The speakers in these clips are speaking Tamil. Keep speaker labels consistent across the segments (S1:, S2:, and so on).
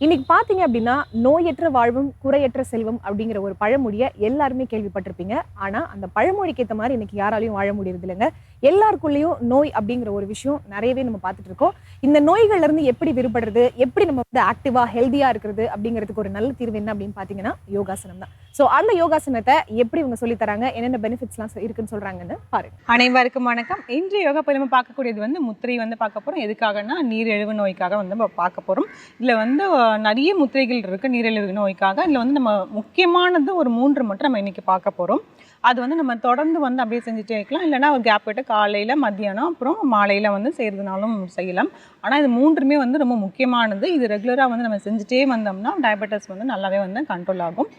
S1: இன்னைக்கு பாத்தீங்க அப்படின்னா நோயற்ற வாழ்வும் குறையற்ற செல்வம் அப்படிங்கிற ஒரு பழமொழியை எல்லாருமே கேள்விப்பட்டிருப்பீங்க. ஆனா அந்த பழமொழிக்கு ஏத்த மாதிரி இன்னைக்கு யாராலையும் வாழ முடியறது இல்லைங்க எல்லாருக்குள்ளேயும் நோய் அப்படிங்கிற ஒரு விஷயம் நிறையவே நம்ம பார்த்துட்டு இருக்கோம். இந்த நோய்கள்லேருந்து எப்படி விடுபடுறது எப்படி நம்ம வந்து ஆக்டிவாக ஹெல்த்தியாக இருக்கிறது அப்படிங்கிறதுக்கு ஒரு நல்ல தீர்வு என்ன அப்படின்னு பார்த்தீங்கன்னா யோகாசனம் தான். ஸோ அந்த யோகாசனத்தை எப்படி இவங்க சொல்லி தராங்க என்னென்ன பெனிஃபிட்ஸ்லாம் இருக்குன்னு சொல்கிறாங்கன்னு பாருங்க.
S2: அனைவருக்கும் வணக்கம். இன்றைய யோகா போய் நம்ம பார்க்கக்கூடியது வந்து முத்திரை வந்து பார்க்க போகிறோம் எதுக்காகனா நீரிழிவு நோய்க்காக வந்து நம்ம பார்க்க போகிறோம் இதில் வந்து நிறைய முத்திரைகள் இருக்குது நீரிழிவு நோய்க்காக. இதில் வந்து நம்ம முக்கியமானது ஒரு மூன்று மட்டும் நம்ம இன்றைக்கி பார்க்க போகிறோம் அது வந்து நம்ம தொடர்ந்து வந்து அப்படியே செஞ்சுட்டே இருக்கலாம். இல்லைனா ஒரு கேப் விட்டு காலையில் மத்தியானம் அப்புறம் மாலையில் வந்து செய்கிறதுனாலும் செய்யலாம். ஆனால் இது மூன்றுமே வந்து ரொம்ப முக்கியமானது. இது ரெகுலராக வந்து நம்ம செஞ்சுட்டே வந்தோம்னா டயபெட்டிஸ் வந்து நல்லாவே வந்து கண்ட்ரோல் ஆகும்.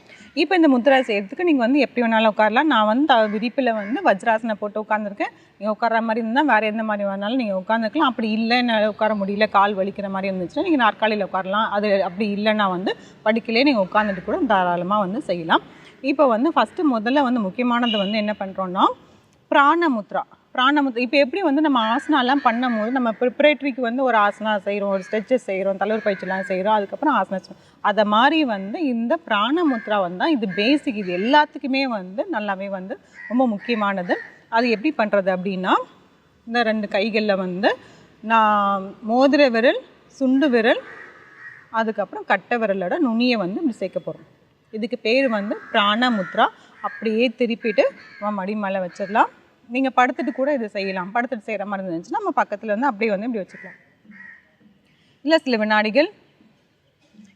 S2: இப்போ இந்த முத்ரா செய்கிறதுக்கு நீங்கள் வந்து எப்படி வேணாலும் உட்காரலாம். நான் வந்து விரிப்பில் வந்து வஜ்ராசனை போட்டு உட்காந்துருக்கேன் நீங்கள் உட்கார மாதிரி இருந்தால் வேறு எந்த மாதிரி வேணாலும் நீங்கள் உட்காந்துக்கலாம் அப்படி இல்லை என்னால் உட்கார முடியல கால் வலிக்கிற மாதிரி இருந்துச்சுன்னா நீங்கள் நாற்காலியில் உட்காரலாம். அது அப்படி இல்லைன்னா வந்து படுக்கையிலே நீங்கள் உட்காந்துட்டு கூட தாராளமாக வந்து செய்யலாம். இப்போ வந்து ஃபஸ்ட்டு முதல்ல வந்து முக்கியமானது வந்து என்ன பண்ணுறோன்னா பிராணமுத்ரா பிராணமுத்ரா இப்போ எப்படி வந்து நம்ம ஆசனாலாம் பண்ணும்போது நம்ம ப்ரிப்பரேட்டரிக்கு வந்து ஒரு ஆசனா செய்கிறோம் ஒரு ஸ்ட்ரெச்சஸ் செய்கிறோம் தலைவர் பயிற்சிலாம் செய்கிறோம் அதுக்கப்புறம் ஆசனா செய்றோம். அதை மாதிரி வந்து இந்த பிராணமுத்ரா வந்து இது பேசிக் இது எல்லாத்துக்குமே வந்து நல்லாவே வந்து ரொம்ப முக்கியமானது. அது எப்படி பண்ணுறது அப்படின்னா இந்த ரெண்டு கைகளில் வந்து நான் மோதிர விரல் சுண்டு விரல் அதுக்கப்புறம் கட்டை விரலோட நுனியை வந்து இப்படி சேர்க்க போகிறோம் இதுக்கு பேர் வந்து பிராணமுத்ரா. அப்படியே திருப்பிட்டு நம்ம மடி மேலே வச்சிடலாம். நீங்கள் படுத்துட்டு கூட இதை செய்யலாம். படுத்துட்டு செய்கிற மாதிரி இருந்துச்சுன்னா நம்ம பக்கத்தில் வந்து அப்படியே வந்து இப்படி வச்சுக்கலாம். இல்லை சில வினாடிகள்.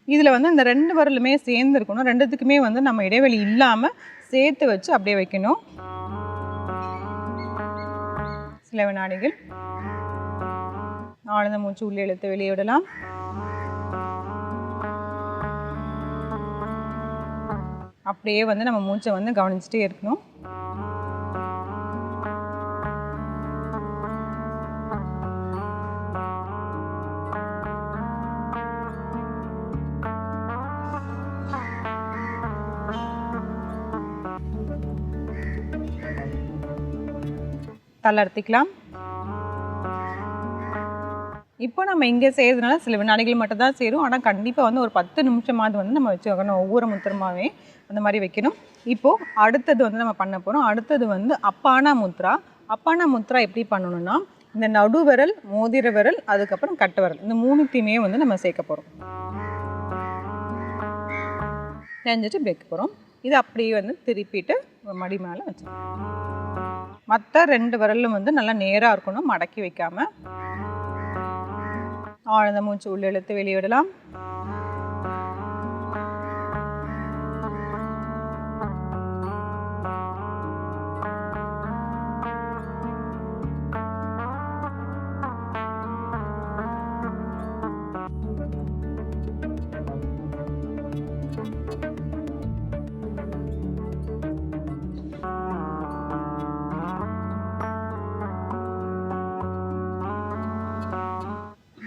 S2: இதில் வந்து இந்த ரெண்டு வரலுமே சேர்ந்து இருக்கணும். ரெண்டுத்துக்குமே வந்து நம்ம இடைவெளி இல்லாமல் சேர்த்து வச்சு அப்படியே வைக்கணும். சில வினாடிகள். ஆழ்ந்த மூச்சு உள்ளே இழுத்து வெளியே விடலாம். அப்படியே வந்து நம்ம மூச்சை வந்து கவனிச்சுட்டே இருக்கணும். தளர்த்திக்கலாம். இப்போ நம்ம இங்கே செய்கிறதுனால சில வினாடிகள் மட்டும் தான் ஆனால் கண்டிப்பாக வந்து ஒரு பத்து நிமிஷமாவது வந்து நம்ம வச்சு வைக்கணும். ஒவ்வொரு முத்திரமாவே அந்த மாதிரி வைக்கணும். இப்போது அடுத்தது வந்து நம்ம பண்ண போகிறோம் அடுத்தது வந்து அப்பானா முத்ரா. அப்பானா முத்ரா எப்படி பண்ணணும்னா இந்த நடுவிரல் மோதிர விரல் அதுக்கப்புறம் கட்டு விரல். இந்த மூணுத்தையுமே வந்து நம்ம சேர்க்க போகிறோம் செஞ்சுட்டு வைக்க போகிறோம் இது அப்படியே வந்து திருப்பிட்டு மடி மேலே வச்சுருக்கோம் மற்ற ரெண்டு விரலும் வந்து நல்லா நேராக இருக்கணும் மடக்கி வைக்காமல் ஆழ்ந்த மூச்சு உள்ள இழுத்து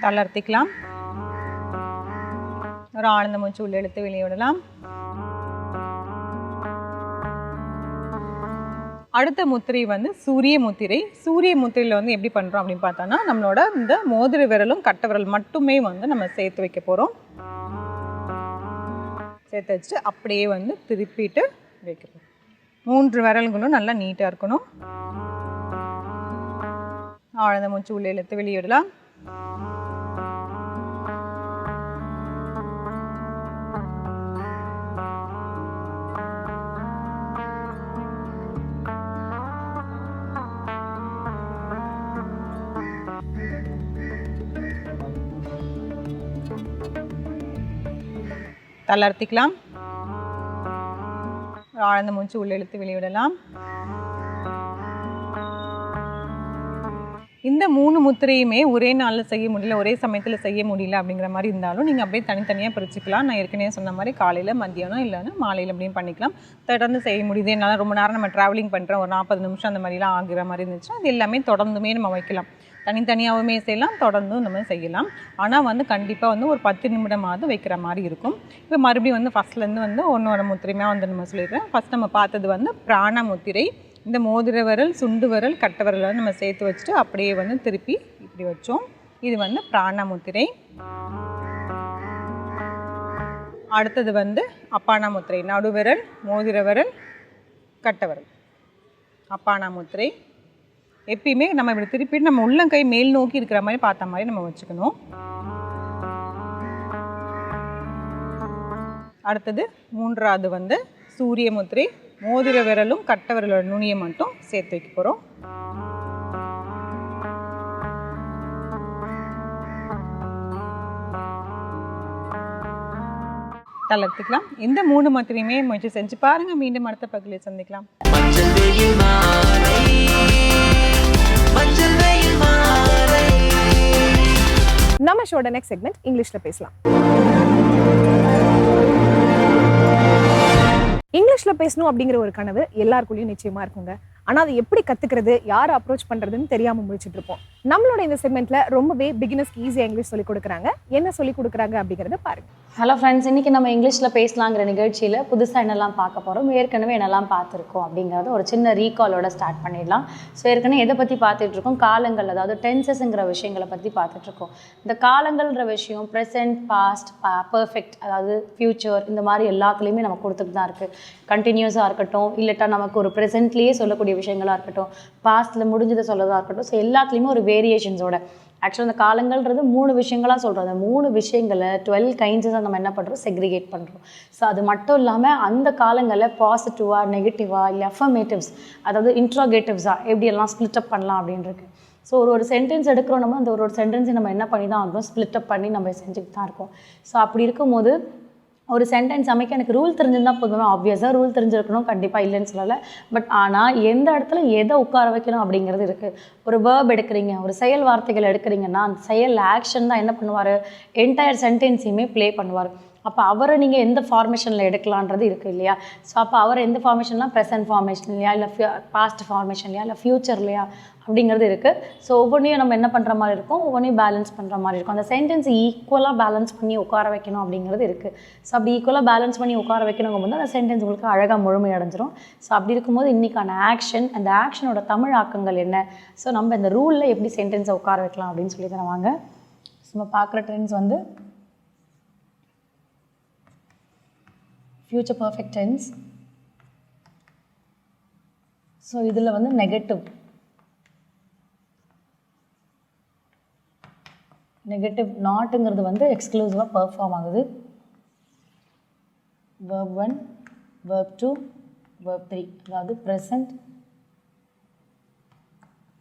S2: தளர்த்திக்கலாம். ஒரு ஆழ்ந்த மூச்சு உள்ளெழுத்து வெளியே விடலாம். அடுத்த முத்திரை வந்து சூரிய முத்திரை. சூரிய முத்திரையில் வந்து எப்படி பண்ணுறோம் அப்படின்னு பார்த்தோன்னா நம்மளோட இந்த மோதிர விரலும் கட்ட விரல் மட்டுமே வந்து நம்ம சேர்த்து வைக்க போகிறோம் சேர்த்து வச்சுட்டு அப்படியே வந்து திருப்பிட்டு வைக்க போகிறோம் மூன்று விரல்களும் நல்லா நீட்டாக இருக்கணும். ஆழ்ந்த மூச்சு உள்ளே இழுத்து வெளியிடலாம் தளர்த்திக்கலாம். ஆழ்ந்த மூச்சு உள்ள இழுத்து வெளியிடலாம். இந்த மூணு முத்திரையுமே ஒரே நாளில் செய்ய முடியல ஒரே சமயத்தில் செய்ய முடியல அப்படிங்கிற மாதிரி இருந்தாலும் நீங்கள் அப்படியே தனித்தனியாக பிரிச்சுக்கலாம். நான் ஏற்கனவே சொன்ன மாதிரி காலையில் மத்தியானம் இல்லைன்னா மாலையில் அப்படியும் பண்ணிக்கலாம். தொடர்ந்து செய்ய முடியுது. என்னால் ரொம்ப நேரம் நம்ம ட்ராவலிங் பண்ணுறோம் ஒரு நாற்பது நிமிஷம் அந்த மாதிரிலாம் ஆகிற மாதிரி இருந்துச்சுன்னா அது எல்லாமே தொடர்ந்துமே நம்ம வைக்கலாம். தனித்தனியாகவுமே செய்யலாம் தொடர்ந்தும் நம்ம செய்யலாம். ஆனால் வந்து கண்டிப்பாக வந்து ஒரு பத்து நிமிடமாவது வைக்கிற மாதிரி இருக்கும். இப்போ மறுபடியும் வந்து ஃபஸ்ட்லேருந்து வந்து ஒன்று ஒரு முத்திரையுமே வந்து நம்ம சொல்லிடுறேன். ஃபஸ்ட் நம்ம பார்த்தது வந்து பிராண முத்திரை. இந்த மோதிர விரல் சுண்டு விரல் கட்ட விரலை நம்ம சேர்த்து வச்சுட்டு அப்படியே வந்து திருப்பி இப்படி வச்சோம். இது வந்து பிராண முத்திரை. அடுத்தது வந்து அப்பானா முத்திரை. நடுவிரல் மோதிர விரல் கட்ட விரல். அப்பானா முத்திரை. எப்பயுமே நம்ம இப்படி திருப்பி நம்ம உள்ளங்கை மேல் நோக்கி இருக்கிற மாதிரி பார்த்த மாதிரி நம்ம வச்சுக்கணும். அடுத்தது மூன்றாவது வந்து சூரிய முத்திரை மோதிர விரலும் கட்டை விரலோட நுனியை மட்டும் சேர்த்து வைக்க போகிறோம் தளர்த்துக்கலாம் இந்த மூணு மாத்திரையுமே முயற்சி செஞ்சு பாருங்க. மீண்டும் அடுத்த பகுதியில் சந்திக்கலாம்.
S1: நம்ம ஷோட நெக்ஸ்ட் செக்மெண்ட் இங்கிலீஷில் பேசலாம். இங்கிலீஷ்ல பேசணும் அப்படிங்கிற ஒரு கனவு எல்லாருக்குள்ளயும் நிச்சயமா இருக்குங்க. ஆனா அதை எப்படி கற்றுக்கிறது யார் அப்ரோச் பண்றதுன்னு தெரியாம முடிச்சிட்டு இருப்போம். நம்மளோட இந்த செக்மெண்ட்டில் ரொம்பவே பிகினர்ஸ்க்கு ஈஸியா இங்கிலீஷ் சொல்லிக் கொடுக்குறாங்க. என்ன சொல்லிக் கொடுக்குறாங்க அப்படிங்கறத பாருங்க.
S3: ஹலோ ஃப்ரெண்ட்ஸ் இன்றைக்கி நம்ம இங்கிலீஷில் பேசலாங்கிற நிகழ்ச்சியில் புதுசாக என்னெல்லாம் பார்க்க போகிறோம் ஏற்கனவே என்னெல்லாம் பார்த்துருக்கோம் அப்படிங்கிறத ஒரு சின்ன ரீகாலோட ஸ்டார்ட் பண்ணிடலாம். ஸோ ஏற்கனவே எதை பற்றி பார்த்துட்ருக்கோம் காலங்கள் அதாவது டென்சஸ்ங்கிற விஷயங்களை பற்றி பார்த்துட்ருக்கோம் இந்த காலங்கள்ன்ற விஷயம் ப்ரெசென்ட் பாஸ்ட் பர்ஃபெக்ட் அதாவது ஃப்யூச்சர் இந்த மாதிரி எல்லாத்துலேயுமே நம்ம கொடுத்துட்டு தான் இருக்குது கண்டினியூஸாக இருக்கட்டும் இல்லட்டா நமக்கு ஒரு ப்ரெசென்ட்லேயே சொல்லக்கூடிய விஷயங்களாக இருக்கட்டும் பாஸ்ட்டில் முடிஞ்சதை சொல்லதாக இருக்கட்டும் ஸோ எல்லாத்துலேயுமே ஒரு வேரியேஷன்ஸோட ஆக்சுவலாக அந்த காலங்கள்ன்றது மூணு விஷயங்களாக சொல்கிறோம் அந்த மூணு விஷயங்களை டுவெல் கைண்ட்ஸாக நம்ம என்ன பண்ணுறோம் செக்ரிகேட் பண்ணுறோம் ஸோ அது மட்டும் இல்லாமல் அந்த காலங்களில் பாசிட்டிவாக நெகட்டிவாக இல்லை அஃபர்மேட்டிவ்ஸ் அதாவது இன்ட்ராகேட்டிவ்ஸாக எப்படியெல்லாம் ஸ்ப்ளிட் அப் பண்ணலாம் அப்படின்றது. ஸோ ஒரு ஒரு சென்டென்ஸ் எடுக்கிறோம் நம்ம அந்த ஒரு ஒரு சென்டென்ஸை நம்ம என்ன பண்ணி தான் ஆகணும்? ஸ்ப்ளிட் அப் பண்ணி நம்ம செஞ்சுட்டு தான் இருக்கோம். ஸோ அப்படி இருக்கும்போது ஒரு சென்டென்ஸ் அமைக்க எனக்கு ரூல் தெரிஞ்சிருந்தா போதுமே. ஆப்வியஸாக ரூல் தெரிஞ்சிருக்கணும். கண்டிப்பாக இல்லைன்னு சொல்லலை. பட் ஆனால் எந்த இடத்துல எதை உட்கார வைக்கணும் அப்படிங்கிறது இருக்குது ஒரு வேர்ப் எடுக்கிறீங்க ஒரு செயல் வார்த்தைகள் எடுக்கிறீங்கன்னா அந்த செயல் ஆக்ஷன் தான் என்ன பண்ணுவார்? என்டையர் சென்டென்ஸையுமே ப்ளே பண்ணுவார். அப்போ அவரை நீங்கள் எந்த ஃபார்மேஷனில் எடுக்கலான்றது இருக்குது இல்லையா? ஸோ அப்போ அவர் எந்த ஃபார்மேஷன்லாம் ப்ரெசன்ட் ஃபார்மேஷன் இல்லையா? இல்லை பாஸ்ட் ஃபார்மேஷன் இல்லையா? இல்லை ஃப்யூச்சர் இல்லையா? அப்படிங்கிறது இருக்குது ஸோ ஒவ்வொன்றையும் நம்ம என்ன பண்ணுற மாதிரி இருக்கும்? ஒவ்வொன்றையும் பேலன்ஸ் பண்ணுற மாதிரி இருக்கும். அந்த சென்டென்ஸ் ஈக்குவலாக பேலன்ஸ் பண்ணி உட்கார வைக்கணும் அப்படிங்கிறது இருக்குது ஸோ அப்படி ஈக்குவலாக பேலன்ஸ் பண்ணி உட்கார வைக்கணுங்கும் போது அந்த சென்டென்ஸ் உங்களுக்கு அழகாக முழுமை அடைஞ்சிரும். ஸோ அப்படி இருக்கும்போது இன்றைக்கான ஆக்ஷன் அந்த ஆக்ஷனோட தமிழ் ஆக்கங்கள் என்ன? ஸோ நம்ம இந்த ரூலில் எப்படி சென்டென்ஸை உட்கார வைக்கலாம் அப்படின்னு சொல்லி தருவாங்க நம்ம பார்க்குற ட்ரெண்ட்ஸ் வந்து ஃப்யூச்சர் பர்ஃபெக்ட் டென்ஸ் ஸோ இதில் வந்து நெகட்டிவ் நெகட்டிவ் நாட்டுங்கிறது வந்து எக்ஸ்க்ளூசிவாக பெர்ஃபார்ம் ஆகுது. Verb one verb two verb three அதாவது present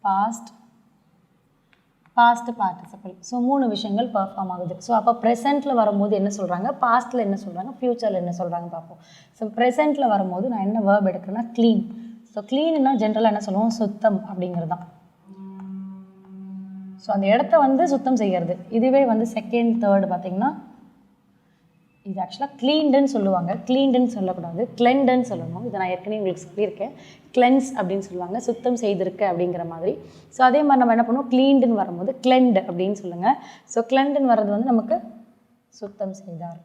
S3: past past participle so மூணு விஷயங்கள் பர்ஃபார்ம் ஆகுது. ஸோ அப்போ ப்ரெசென்ட்டில் வரும்போது என்ன சொல்கிறாங்க பாஸ்ட்டில் என்ன சொல்கிறாங்க ஃப்யூச்சரில் என்ன சொல்கிறாங்க பார்ப்போம். ஸோ ப்ரெசென்ட்டில் வரும்போது நான் என்ன வேர்ப் எடுக்கிறேன்னா க்ளீன் ஸோ க்ளீன்னா ஜென்ரலாக என்ன சொல்லுவோம்? சுத்தம் அப்படிங்கிறது தான். ஸோ அந்த இடத்த வந்து சுத்தம் செய்கிறது இதுவே வந்து செகண்ட் தேர்டு பார்த்திங்கன்னா இது ஆக்சுவலாக க்ளீன்டுன்னு சொல்லுவாங்க. க்ளீன்டுன்னு சொல்லக்கூடாது. கிளெண்டுன்னு சொல்லணும். இதை நான் ஏற்கனவே உங்களுக்கு சொல்லியிருக்கேன். கிளென்ஸ் அப்படின்னு சொல்லுவாங்க. சுத்தம் செய்திருக்க அப்படிங்கிற மாதிரி. ஸோ அதே மாதிரி நம்ம என்ன பண்ணுவோம்? க்ளீன்டுன்னு வரும்போது கிளெண்ட் அப்படின்னு சொல்லுங்கள் ஸோ கிளெண்டுன்னு வர்றது வந்து நமக்கு சுத்தம் செய்தார்.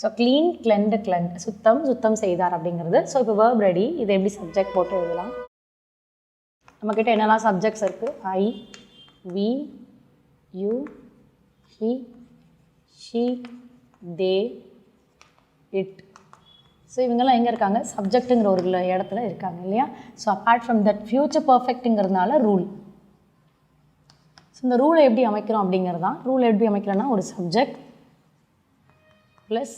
S3: ஸோ க்ளீன் கிளெண்டு கிளெண்ட் சுத்தம் சுத்தம் செய்தார் அப்படிங்கிறது. ஸோ இப்போ வேர்ப் ரெடி இதை எப்படி சப்ஜெக்ட் போட்டு எழுதலாம்? நம்மக்கிட்ட என்னெல்லாம் சப்ஜெக்ட்ஸ் இருக்குது I we you he she they it so இவங்கெல்லாம் எங்கே இருக்காங்க? சப்ஜெக்ட்டுங்கிற ஒரு இடத்துல இருக்காங்க இல்லையா? So apart from that future பர்ஃபெக்ட்டுங்கிறதுனால rule so இந்த ரூலை எப்படி அமைக்கிறோம் அப்படிங்கிறது தான். ரூல் எப்படி அமைக்கிறோன்னா ஒரு subject plus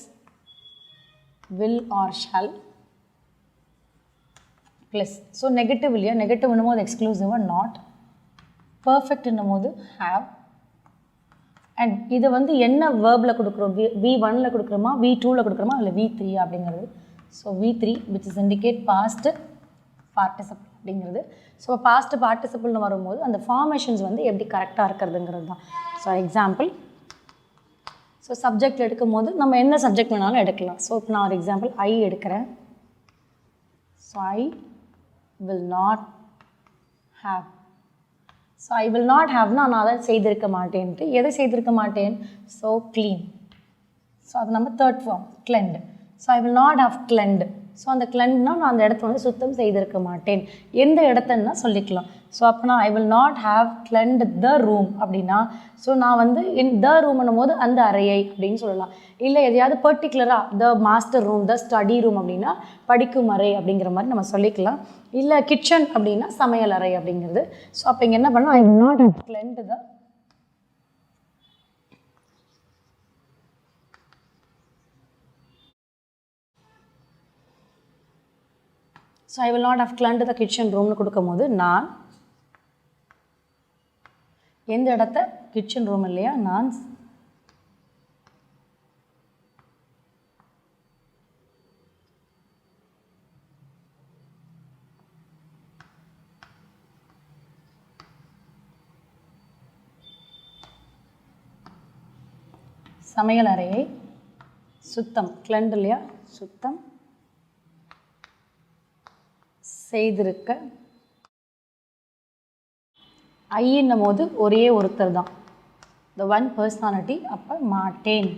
S3: will or shall plus so negative இல்லையா? நெகட்டிவ்னும் போது எக்ஸ்க்ளூசிவாக நாட் பர்ஃபெக்ட்னும் போது ஹாவ் அண்ட் இதை வந்து என்ன வேர்பில் கொடுக்குறோம்? வி வி ஒனில் கொடுக்குறோமா? வி டூவில் கொடுக்குறோமா? இல்லை வி த்ரீ அப்படிங்கிறது. So V three which is indicate past participle அப்படிங்கிறது. ஸோ பாஸ்ட் பார்ட்டிசிபிள்னு வரும்போது அந்த ஃபார்மேஷன்ஸ் வந்து எப்படி கரெக்டாக இருக்கிறதுங்கிறது தான். ஸோ எக்ஸாம்பிள் ஸோ சப்ஜெக்ட் எடுக்கும் போது நம்ம என்ன சப்ஜெக்ட் வேணாலும் எடுக்கலாம். ஸோ இப்போ நான் ஒரு எக்ஸாம்பிள் ஐ எடுக்கிறேன். So I will not have so I will not ஹாவ்னா நான் அதை செய்திருக்க மாட்டேன்ட்டு. எதை செய்திருக்க மாட்டேன்? ஸோ க்ளீன் ஸோ அது நம்ம third form cleaned so I will not have cleaned so அந்த கிளன்னா நான் அந்த இடத்த வந்து சுத்தம் செய்திருக்க மாட்டேன். எந்த இடத்தன்னா சொல்லிக்கலாம். ஸோ அப்போனா I will not have cleaned the room அப்படின்னா ஸோ நான் வந்து இன் த ரூம்னும் போது அந்த அறையை அப்படின்னு சொல்லலாம். இல்லை எதையாவது பர்டிகுலராக the master room the study room அப்படின்னா படிக்கும் அறை அப்படிங்கிற மாதிரி நம்ம சொல்லிக்கலாம். இல்லை கிச்சன் அப்படின்னா சமையல் அறை அப்படிங்கிறது. ஸோ அப்போ இங்கே என்ன பண்ணலாம்? I will not have cleaned the so I will not have cleaned the kitchen ரூம்னு கொடுக்கும்போது நான் எந்த இடத்த? கிச்சன் ரூம் இல்லையா? நான் சமையல் அறையை சுத்தம். கிளண்ட் இல்லையா? சுத்தம். செய்திருக்க ஐன்னும் போது ஒரே ஒருத்தர் தான். த ஒன் பர்சனாலிட்டி அப்போ மாட்டேன்.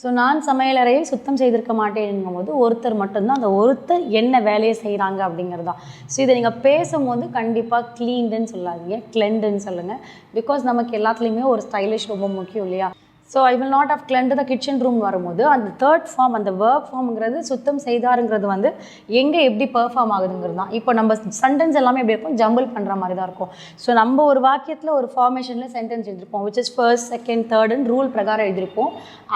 S3: ஸோ நான் சமையலறையை சுத்தம் செய்திருக்க மாட்டேன்னும் போது ஒருத்தர் மட்டும்தான் அந்த ஒருத்தர் என்ன வேலையை செய்கிறாங்க அப்படிங்கிறது தான். ஸோ இதை நீங்கள் பேசும்போது கண்டிப்பாக க்ளீன்டுன்னு சொல்லாதீங்க கிளெண்டுன்னு சொல்லுங்கள் பிகாஸ் நமக்கு எல்லாத்துலேயுமே ஒரு ஸ்டைலிஷ் ரொம்ப முக்கியம் இல்லையா? So I will not have cleaned the kitchen room வரும்போது அந்த தேர்ட் ஃபார்ம் அந்த வேர்க் ஃபார்ம்ங்கிறது சுத்தம் செய்தாருங்கிறது வந்து எங்கே எப்படி பெர்ஃபார்ம் ஆகுதுங்கிறது தான். இப்போ நம்ம சென்டென்ஸ் எல்லாமே எப்படி இருக்கும்? ஜம்பிள் பண்ணுற மாதிரி தான் இருக்கும். ஸோ நம்ம ஒரு வாக்கியத்தில் ஒரு ஃபார்மேஷனில் சென்டென்ஸ் எழுதிருப்போம் விச் இஸ் ஃபர்ஸ்ட் செகண்ட் தேர்டுன்னு ரூல் பிரகாரம் எழுதியிருப்போம்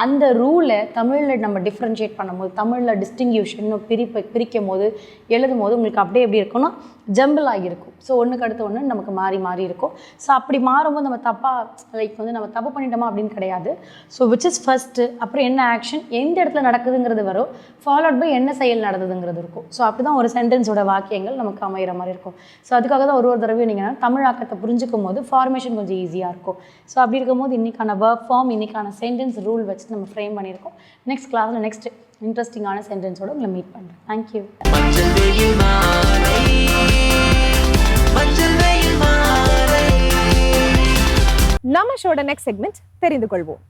S3: அந்த ரூலை தமிழில் நம்ம டிஃப்ரென்ஷியேட் பண்ணும்போது தமிழில் டிஸ்டிங்யூஷன் பிரிப்பு பிரிக்கும் போது எழுதும் போது உங்களுக்கு அப்படியே எப்படி இருக்கும்னா ஜம்பிள் ஆகியிருக்கும். ஸோ ஒன்றுக்கு அடுத்த ஒன்று நமக்கு மாறி மாறி இருக்கும். ஸோ அப்படி மாறும்போது நம்ம தப்பாக லைக் வந்து நம்ம தப்பு பண்ணிட்டோமா அப்படின்னு கிடையாது. ஸோ விச் இஸ் ஃபஸ்ட்டு அப்புறம் என்ன ஆக்ஷன் எந்த இடத்துல நடக்குதுங்கிறது வரும். ஃபாலோட் பை என்ன செயல் நடந்ததுங்கிறது இருக்கும். ஸோ அப்படி தான் ஒரு சென்டென்ஸோட வாக்கியங்கள் நமக்கு அமைகிற மாதிரி இருக்கும். ஸோ அதுக்காக தான் ஒரு ஒரு தடவையும் நீங்கள் தமிழாக்கத்தை புரிஞ்சுக்கும் போது ஃபார்மேஷன் கொஞ்சம் ஈஸியாக இருக்கும். ஸோ அப்படி இருக்கும்போது இன்றைக்கான ஒர்க் ஃபார்ம் இன்றைக்கான சென்டென்ஸ் ரூல் வச்சு நம்ம ஃப்ரேம் பண்ணியிருக்கோம். நெக்ஸ்ட் கிளாஸில் நெக்ஸ்ட் இன்ட்ரெஸ்டிங்கான சென்டென்ஸோட உங்களை மீட் பண்ணுறேன் தேங்க்யூ
S1: நம்ம ஷோட நெக்ஸ்ட் செக்மெண்ட் தெரிந்து கொள்வோம்.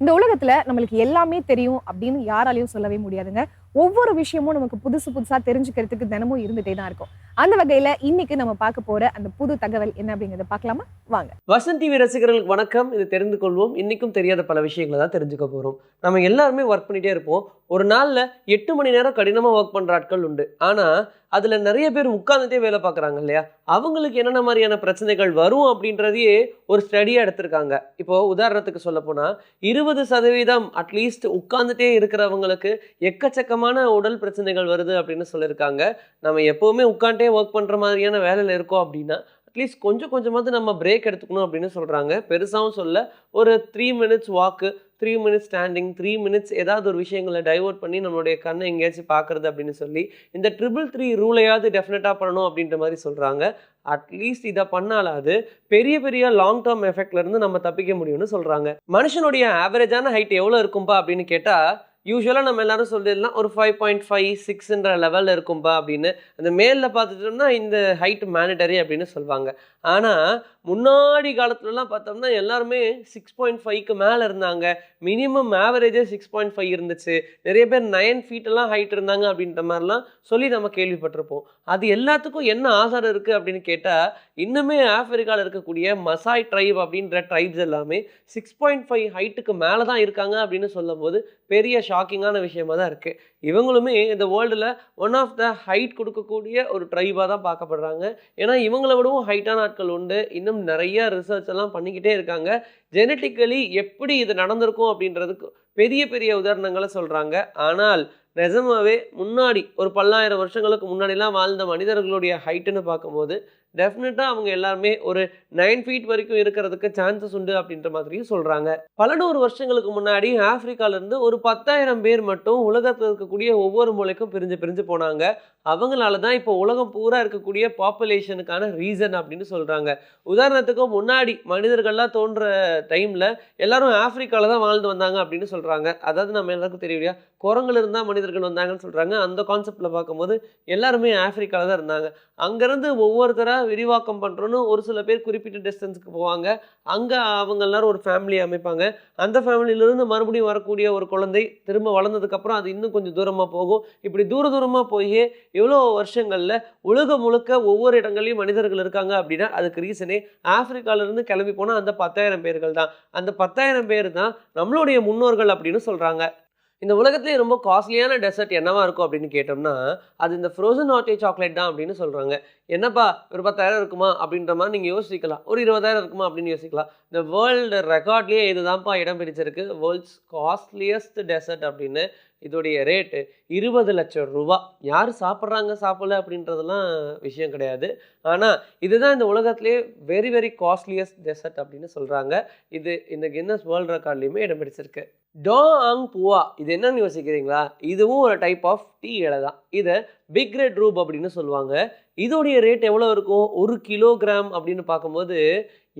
S1: இந்த உலகத்துல நம்மளுக்கு எல்லாமே தெரியும் அப்படின்னு யாராலையும் சொல்லவே முடியாதுங்க. ஒவ்வொரு விஷயமும் நமக்கு புதுசு புதுசா தெரிஞ்சுக்கிறதுக்கு தினமும் இருந்துட்டே தான் இருக்கும். அந்த வகையில இன்னைக்கு நம்ம பார்க்க போற அந்த புது தகவல் என்ன அப்படிங்கிறத பார்க்கலாமா? வாங்க.
S4: வசந்த் டிவி ரசிகர்களுக்கு வணக்கம். இது தெரிந்து கொள்வோம். இன்னைக்கும் தெரியாத பல விஷயங்களை தான் தெரிஞ்சுக்க போகிறோம் நம்ம எல்லாருமே ஒர்க் பண்ணிகிட்டே இருப்போம். ஒரு நாளில் எட்டு மணி நேரம் கடினமாக ஒர்க் பண்ணுற ஆட்கள் உண்டு. ஆனால் அதில் நிறைய பேர் உட்கார்ந்துட்டே வேலை பார்க்குறாங்க இல்லையா? அவங்களுக்கு என்னென்ன மாதிரியான பிரச்சனைகள் வரும் அப்படின்றதையே ஒரு ஸ்டடியாக எடுத்திருக்காங்க. இப்போ உதாரணத்துக்கு சொல்லப்போனால் இருபது சதவீதம் அட்லீஸ்ட் உட்கார்ந்துட்டே இருக்கிறவங்களுக்கு விதமான உடல் பிரச்சனைகள் வருது அப்படின்னு சொல்லியிருக்காங்க. நம்ம எப்போவுமே உட்காண்டே ஒர்க் பண்ணுற மாதிரியான வேலையில் இருக்கோம் அப்படின்னா அட்லீஸ்ட் கொஞ்சம் கொஞ்சமாவது நம்ம பிரேக் எடுத்துக்கணும் அப்படின்னு சொல்கிறாங்க பெருசாகவும் சொல்ல ஒரு three minutes walk three minutes standing three minutes ஏதாவது ஒரு விஷயங்களை டைவர்ட் பண்ணி நம்மளுடைய கண்ணை எங்கேயாச்சும் பார்க்குறது அப்படின்னு சொல்லி இந்த ட்ரிபிள் த்ரீ ரூலையாவது டெஃபினட்டாக பண்ணணும் அப்படின்ற மாதிரி சொல்கிறாங்க அட்லீஸ்ட் இதை பண்ணாலாவது பெரிய பெரிய லாங் டேர்ம் எஃபெக்ட்லேருந்து நம்ம தப்பிக்க முடியும்னு சொல்கிறாங்க மனுஷனுடைய ஆவரேஜான ஹைட் எவ்வளோ இருக்கும்பா அப்படின்னு கேட்டால் யூஸ்வலாக நம்ம எல்லாரும் சொல்லிடலாம் ஒரு ஃபைவ் பாயிண்ட் ஃபைவ் சிக்ஸ்ன்ற லெவலில் இருக்கும்பா அப்படின்னு. அந்த மேலில் பார்த்துட்டோம்னா இந்த ஹைட் மேனிட்டரி அப்படின்னு சொல்லுவாங்க ஆனால் முன்னாடி காலத்துலலாம் பார்த்தோம்னா எல்லாருமே சிக்ஸ் பாயிண்ட் ஃபைவ்க்கு மேலே இருந்தாங்க. மினிமம் ஆவரேஜே சிக்ஸ் பாயிண்ட் ஃபைவ் இருந்துச்சு. நிறைய பேர் நைன் ஃபீட்டெல்லாம் ஹைட் இருந்தாங்க அப்படின்ற மாதிரிலாம் சொல்லி நம்ம கேள்விப்பட்டிருப்போம். அது எல்லாத்துக்கும் என்ன ஆதாரம் இருக்குது அப்படின்னு கேட்டால் இன்னுமே ஆஃப்ரிக்காவில் இருக்கக்கூடிய மசாய் ட்ரைப் அப்படின்ற ட்ரைப்ஸ் எல்லாமே சிக்ஸ் பாயிண்ட் ஃபைவ் ஹைட்டுக்கு மேலே தான் இருக்காங்க அப்படின்னு சொல்லும்போது பெரிய ஷாக்கிங்கான விஷயமா தான் இருக்குது இவங்களுமே இந்த வேர்ல்டில் ஒன் ஆஃப் த ஹைட் கொடுக்கக்கூடிய ஒரு ட்ரைபாக தான் பார்க்கப்படுறாங்க. ஏன்னா இவங்களை விடவும் ஹைட்டான ஆட்கள் உண்டு. இன்னும் நிறைய ரிசர்ச் எல்லாம் பண்ணிக்கிட்டே இருக்காங்க. ஜெனட்டிக்கலி எப்படி இது நடந்திருக்கும் அப்படின்றதுக்கு பெரிய பெரிய உதாரணங்களை சொல்கிறாங்க ஆனால் நிஜமாவே முன்னாடி ஒரு பல்லாயிரம் வருஷங்களுக்கு முன்னாடிலாம் வாழ்ந்த மனிதர்களுடைய ஹைட்டுன்னு பார்க்கும்போது டெஃபினட்டாக அவங்க எல்லாருமே ஒரு நைன் ஃபீட் வரைக்கும் இருக்கிறதுக்கு சான்சஸ் உண்டு அப்படின்ற மாதிரியும் சொல்கிறாங்க பல நூறு வருஷங்களுக்கு முன்னாடி ஆப்பிரிக்காலேருந்து ஒரு பத்தாயிரம் பேர் மட்டும் உலகத்தில் இருக்கக்கூடிய ஒவ்வொரு மூலைக்கும் பிரிஞ்சு பிரிஞ்சு போனாங்க. அவங்களால தான் இப்போ உலகம் பூரா இருக்கக்கூடிய பாப்புலேஷனுக்கான ரீசன் அப்படின்னு சொல்கிறாங்க உதாரணத்துக்கு முன்னாடி மனிதர்கள்லாம் தோன்ற டைமில் எல்லாரும் ஆஃப்ரிக்காவில் தான் வாழ்ந்து வந்தாங்க அப்படின்னு சொல்கிறாங்க அதாவது நம்ம எல்லாருக்கும் தெரியலையா இல்லையா? குரங்குல இருந்தால் மனிதர்கள் வந்தாங்கன்னு சொல்கிறாங்க அந்த கான்செப்டில் பார்க்கும்போது எல்லாருமே ஆஃப்ரிக்காவில் தான் இருந்தாங்க. அங்கேருந்து ஒவ்வொருத்தராக விரிவாக்கம் பண்ணுறோன்னு ஒரு சில பேர் குறிப்பிட்ட டிஸ்டன்ஸுக்கு போவாங்க. அங்கே அவங்க எல்லாரும் ஒரு ஃபேமிலி அமைப்பாங்க. அந்த ஃபேமிலியிலேருந்து மறுபடியும் வரக்கூடிய ஒரு குழந்தை திரும்ப வளர்ந்ததுக்கப்புறம் அது இன்னும் கொஞ்சம் தூரமாக போகும். இப்படி தூர தூரமாக போய் எவ்வளோ வருஷங்களில் உலகம் முழுக்க ஒவ்வொரு இடங்கள்லையும் மனிதர்கள் இருக்காங்க அப்படின்னா அதுக்கு ரீசனே ஆஃப்ரிக்காவிலேருந்து கிளம்பி போனால் அந்த பத்தாயிரம் பேர்கள் தான். அந்த பத்தாயிரம் பேர் தான் நம்மளுடைய முன்னோர்கள் அப்படின்னு சொல்கிறாங்க இந்த உலகத்துலேயே ரொம்ப காஸ்ட்லியான டெசர்ட் என்னவா இருக்கும் அப்படின்னு கேட்டோம்னா அது இந்த ஃப்ரோசன் ஹாட்டே சாக்லேட் தான் அப்படின்னு சொல்கிறாங்க என்னப்பா ஒரு பத்தாயிரம் இருக்குமா? அப்படின்ற மாதிரி நீங்கள் யோசிக்கலாம். ஒரு இருபதாயிரம் இருக்குமா? அப்படின்னு யோசிக்கலாம். இந்த வேர்ல்டு ரெக்கார்ட்லேயே இதுதான்ப்பா இடம் பிடிச்சிருக்கு. வேர்ல்ட்ஸ் காஸ்ட்லியஸ்ட் டெசர்ட் அப்படின்னு இதோடைய ரேட்டு இருபது லட்சம் ரூபா. யார் சாப்பிட்றாங்க சாப்பிடல அப்படின்றதெல்லாம் விஷயம் கிடையாது. ஆனால் இதுதான் இந்த உலகத்திலே வெரி வெரி காஸ்ட்லியஸ்ட் டெசர்ட் அப்படின்னு சொல்கிறாங்க இது இந்த கின்னஸ் வேர்ல்டு ரெக்கார்ட்லேயுமே இடம் பிடிச்சிருக்கு. டோ ஆங் புவா இது என்னன்னு யோசிக்கிறீங்களா? இதுவும் ஒரு டைப் ஆஃப் டீ இலை தான். இதை பிக் ரெட் ரூப் அப்படின்னு சொல்லுவாங்க. இதோடைய ரேட் எவ்வளோ இருக்கும்? ஒரு கிலோகிராம் அப்படின்னு பார்க்கும்போது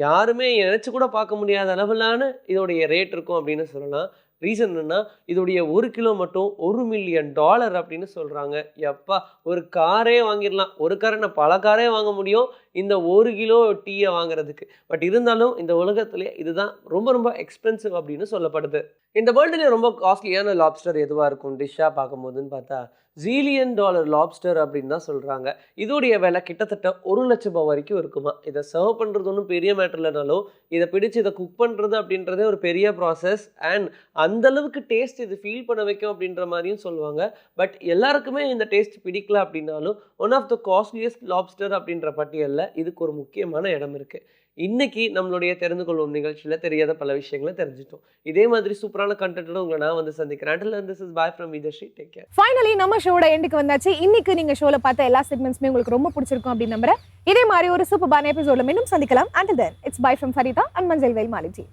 S4: யாருமே நினச்சி கூட பார்க்க முடியாத அளவிலான இதோடைய ரேட் இருக்கும் அப்படின்னு சொல்லலாம். ரீசன் என்னென்னா இதோடைய ஒரு கிலோ மட்டும் ஒரு மில்லியன் டாலர் அப்படின்னு சொல்கிறாங்க எப்பா ஒரு காரே வாங்கிடலாம். ஒரு காரை நான் பல காரே வாங்க முடியும். இந்த ஒரு கிலோ டீயை வாங்குறதுக்கு. பட் இருந்தாலும் இந்த உலகத்துலேயே இதுதான் ரொம்ப ரொம்ப எக்ஸ்பென்சிவ் அப்படின்னு சொல்லப்படுது. இந்த வேர்ல்டுலேயே ரொம்ப காஸ்ட்லியான லாப்ஸ்டர் எதுவாக இருக்கும்? டிஷ்ஷாக பார்க்கும்போதுன்னு பார்த்தா ஜீலியன் டாலர் லாப்ஸ்டர் அப்படின்னு தான் சொல்கிறாங்க இதோடைய விலை கிட்டத்தட்ட ஒரு லட்ச ரூபாய் வரைக்கும் இருக்குமா? இதை சர்வ் பண்ணுறது ஒன்றும் பெரிய மேட்டர் இல்லைனாலும் இதை பிடிச்சி இதை குக் பண்ணுறது அப்படின்றதே ஒரு பெரிய ப்ராசஸ் அண்ட் அந்தளவுக்கு டேஸ்ட் இது ஃபீல் பண்ண வைக்கும் அப்படின்ற மாதிரியும் சொல்லுவாங்க. பட் எல்லாருக்குமே இந்த டேஸ்ட் பிடிக்கல அப்படின்னாலும் one of the costliest lobster அப்படின்ற பட்டியலில் இதுக்கு ஒரு முக்கியமான இடம் இருக்குது இன்னைக்கு நம்மளுடைய தெரிந்து கொள்வோம் நிகழ்ச்சியில் தெரியாத பல விஷயங்களை தெரிஞ்சிட்டோம். இதே மாதிரி சூப்பரான கண்டென்ட்டோட உங்களை நான் வந்து சந்திக்கிறேன். Until this is bye from Vidharshi take care
S1: finally நம்ம ஷோட எண்டுக்கு வந்தாச்சு. இன்னைக்கு நீங்க ஷோல பார்த்த எல்லா செக்மெண்ட்ஸுமே உங்களுக்கு ரொம்ப பிடிச்சிருக்கும் அப்படின்னு நம்புறேன். இதே மாதிரி ஒரு சூப்பரான எபிசோட மீண்டும் சந்திக்கலாம். And then it's bye from Farida and Manjal Vel Maliji